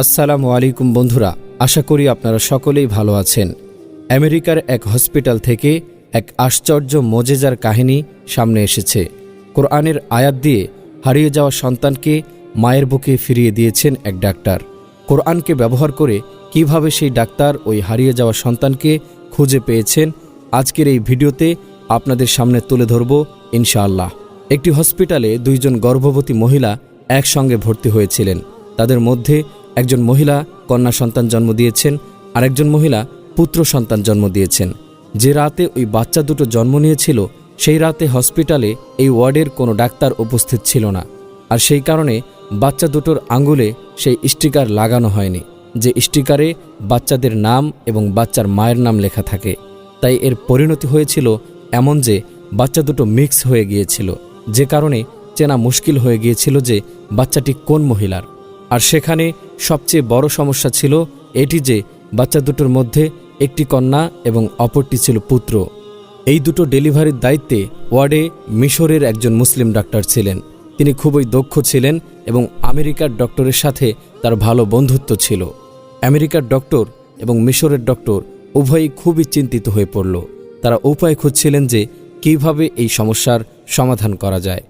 আসসালামু আলাইকুম বন্ধুরা, আশা করি আপনারা সকলেই ভালো আছেন। আমেরিকার এক হসপিটাল থেকে এক আশ্চর্য মজেজার কাহিনী সামনে এসেছে। কোরআনের আয়াত দিয়ে হারিয়ে যাওয়া সন্তানকে মায়ের বুকে ফিরিয়ে দিয়েছেন এক ডাক্তার। কোরআনকে ব্যবহার করে কীভাবে সেই ডাক্তার ওই হারিয়ে যাওয়া সন্তানকে খুঁজে পেয়েছেন, আজকের এই ভিডিওতে আপনাদের সামনে তুলে ধরব ইনশাআল্লাহ। একটি হসপিটালে দুইজন গর্ভবতী মহিলা একসঙ্গে ভর্তি হয়েছিলেন। তাদের মধ্যে একজন মহিলা কন্যা সন্তান জন্ম দিয়েছেন আর একজন মহিলা পুত্র সন্তান জন্ম দিয়েছেন। যে রাতে ওই বাচ্চা দুটো জন্ম নিয়েছিল, সেই রাতে হসপিটালে এই ওয়ার্ডের কোনো ডাক্তার উপস্থিত ছিল না। আর সেই কারণে বাচ্চা দুটোর আঙ্গুলে সেই স্টিকার লাগানো হয়নি, যে স্টিকারে বাচ্চাদের নাম এবং বাচ্চার মায়ের নাম লেখা থাকে। তাই এর পরিণতি হয়েছিল এমন যে বাচ্চা দুটো মিক্স হয়ে গিয়েছিল, যে কারণে চেনা মুশকিল হয়ে গিয়েছিল যে বাচ্চাটি কোন মহিলার। আর সেখানে সবচেয়ে বড় সমস্যা ছিল এটি যে বাচ্চা দুটোর মধ্যে একটি কন্যা এবং অপরটি ছিল পুত্র। এই দুটো ডেলিভারির দায়িত্বে ওয়ার্ডে মিশরের একজন মুসলিম ডাক্তার ছিলেন। তিনি খুবই দক্ষ ছিলেন এবং আমেরিকার ডক্টরের সাথে তার ভালো বন্ধুত্ব ছিল। আমেরিকার ডক্টর এবং মিশরের ডক্টর উভয়ই খুবই চিন্তিত হয়ে পড়ল। তারা উপায় খুঁজছিলেন যে কীভাবে এই সমস্যার সমাধান করা যায়।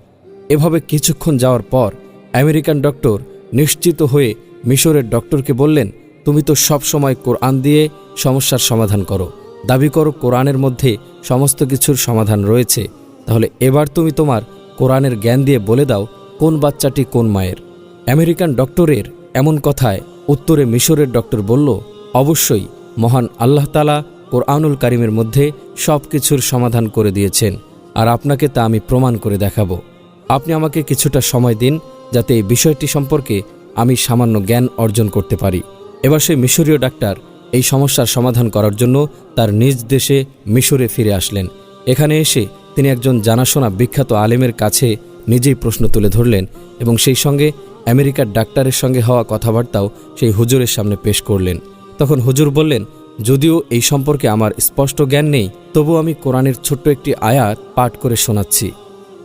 এভাবে কিছুক্ষণ যাওয়ার পর আমেরিকান ডক্টর নিশ্চিত হয়ে মিশরের ডক্টরকে বললেন, তুমি তো সব সময় কোরআন দিয়ে সমস্যার সমাধান করো। দাবি করো কোরআনের মধ্যে সমস্ত কিছুর সমাধান রয়েছে। তাহলে এবার তুমি তোমার কোরআনের জ্ঞান দিয়ে বলে দাও, কোন বাচ্চাটি কোন মায়ের? আমেরিকান ডক্টরের এমন কথায় উত্তরে মিশরের ডক্টর বলল, অবশ্যই, মহান আল্লাহ তালা কোরআনুল কারিমের মধ্যে সব কিছুর সমাধান করে দিয়েছেন। আর আপনাকে তা আমি প্রমাণ করে দেখাবো। আপনি আমাকে কিছুটা সময় দিন যাতে এই বিষয়টি সম্পর্কে আমি সামান্য জ্ঞান অর্জন করতে পারি। এবার সেই মিশরীয় ডাক্তার এই সমস্যার সমাধান করার জন্য তার নিজ দেশে মিশরে ফিরে আসলেন। এখানে এসে তিনি একজন জানাশোনা বিখ্যাত আলেমের কাছে নিজেই প্রশ্ন তুলে ধরলেন এবং সেই সঙ্গে আমেরিকার ডাক্তারের সঙ্গে হওয়া কথাবার্তাও সেই হুজুরের সামনে পেশ করলেন। তখন হুজুর বললেন, যদিও এই সম্পর্কে আমার স্পষ্ট জ্ঞান নেই তবু আমি কোরআনের ছোট্ট একটি আয়াত পাঠ করে শোনাচ্ছি।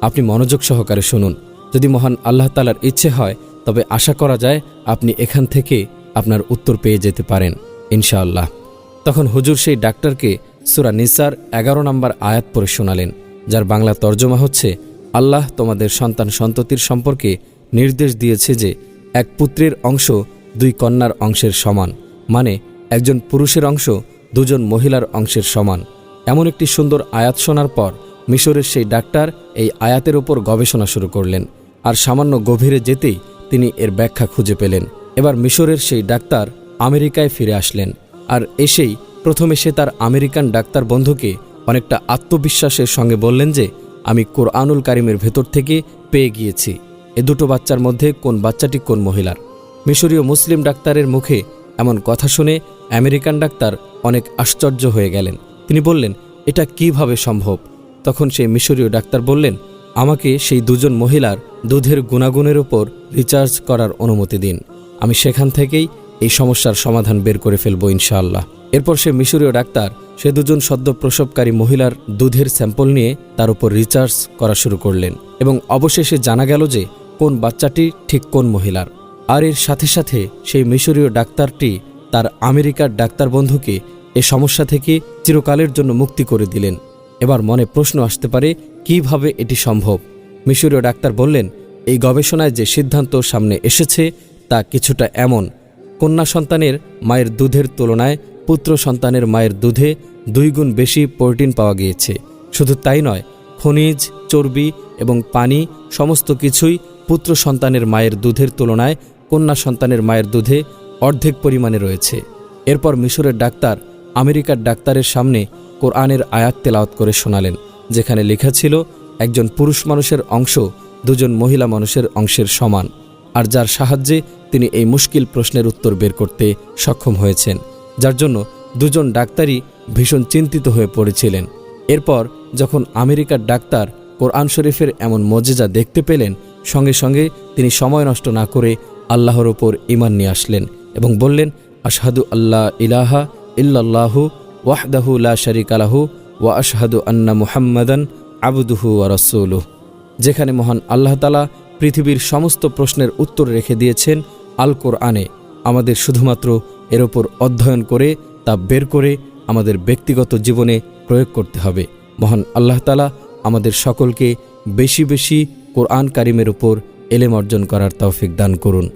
আপনি মনোযোগ সহকারে শুনুন। যদি মহান আল্লাহ তালার ইচ্ছে হয়, তবে আশা করা যায় আপনি এখান থেকে আপনার উত্তর পেয়ে যেতে পারেন, ইনশাআল্লাহ। তখন হুজুর সেই ডাক্তারকে সুরা নিসার এগারো নম্বর আয়াত পড়ে শোনালেন, যার বাংলা তর্জমা হচ্ছে, আল্লাহ তোমাদের সন্তান সন্ততির সম্পর্কে নির্দেশ দিয়েছে যে এক পুত্রের অংশ দুই কন্যার অংশের সমান মানে একজন পুরুষের অংশ দুজন মহিলার অংশের সমান। এমন একটি সুন্দর আয়াত শোনার পর মিশরের সেই ডাক্তার এই আয়াতের ওপর গবেষণা শুরু করলেন, আর সামান্য গভীরে যেতেই তিনি এর ব্যাখ্যা খুঁজে পেলেন। এবার মিশরের সেই ডাক্তার আমেরিকায় ফিরে আসলেন, আর এসেই প্রথমে সে তার আমেরিকান ডাক্তার বন্ধুকে অনেকটা আত্মবিশ্বাসের সঙ্গে বললেন যে, আমি কোরআনুল কারিমের ভেতর থেকে পেয়ে গিয়েছি। এ দুটো বাচ্চার মধ্যে কোন বাচ্চাটি কোন মহিলার? মিশরীয় মুসলিম ডাক্তারের মুখে এমন কথা শুনে আমেরিকান ডাক্তার অনেক আশ্চর্য হয়ে গেলেন। তিনি বললেন, এটা কীভাবে সম্ভব? তখন সেই মিশরীয় ডাক্তার বললেন, আমাকে সেই দুজন মহিলার দুধের গুণাগুণের ওপর রিচার্জ করার অনুমতি দিন। আমি সেখান থেকেই এই সমস্যার সমাধান বের করে ফেলব ইনশাআল্লাহ। এরপর সে মিশরীয় ডাক্তার সে দুজন সদ্য প্রসবকারী মহিলার দুধের স্যাম্পল নিয়ে তার উপর রিচার্জ করা শুরু করলেন এবং অবশেষে জানা গেল যে কোন বাচ্চাটি ঠিক কোন মহিলার। আর এর সাথে সাথে সেই মিশরীয় ডাক্তারটি তার আমেরিকার ডাক্তার বন্ধুকে এ সমস্যা থেকে চিরকালের জন্য মুক্তি করে দিলেন। এবার মনে প্রশ্ন আসতে পারে, কীভাবে এটি সম্ভব? মিশরীয় ডাক্তার বললেন, এই গবেষণায় যে সিদ্ধান্ত সামনে এসেছে, তা কিছুটা এমন। কন্যা সন্তানের মায়ের দুধের তুলনায় পুত্র সন্তানের মায়ের দুধে দুই গুণ বেশি প্রোটিন পাওয়া গিয়েছে। শুধু তাই নয়, খনিজ, চর্বি এবং পানি সমস্ত কিছুই পুত্র সন্তানের মায়ের দুধের তুলনায় কন্যা সন্তানের মায়ের দুধে অর্ধেক পরিমাণে রয়েছে। এরপর মিশরের ডাক্তার আমেরিকার ডাক্তারের সামনে কোরআনের আয়াত তেলাওয়াত করে শোনালেন, যেখানে লেখা ছিল, একজন পুরুষ মানুষের অংশ দুজন মহিলা মানুষের অংশের সমান। আর যার সাহায্যে তিনি এই মুশকিল প্রশ্নের উত্তর বের করতে সক্ষম হয়েছেন, যার জন্য দুজন ডাক্তারই ভীষণ চিন্তিত হয়ে পড়েছিলেন। এরপর যখন আমেরিকার ডাক্তার কোরআন শরীফের এমন মজেজা দেখতে পেলেন, সঙ্গে সঙ্গে তিনি সময় নষ্ট না করে আল্লাহর ওপর ইমান নিয়ে আসলেন এবং বললেন, আশহাদু আল্লাহ ইলাহা ইল্লাল্লাহু ওয়াহদাহু লা শারিক আলাহু ওয়া আশহাদু আন্না মুহাম্মাদান আবুদুহু ওয়া রাসূলুহ। যেখানে মহান আল্লাহ তালা পৃথিবীর সমস্ত প্রশ্নের উত্তর রেখে দিয়েছেন আল কোরআনে আমাদের শুধুমাত্র এর ওপর অধ্যয়ন করে তা বের করে আমাদের ব্যক্তিগত জীবনে প্রয়োগ করতে হবে। মহান আল্লাহ তালা আমাদের সকলকে বেশি বেশি কোরআন কারিমের উপর এলেম অর্জন করার তৌফিক দান করুন।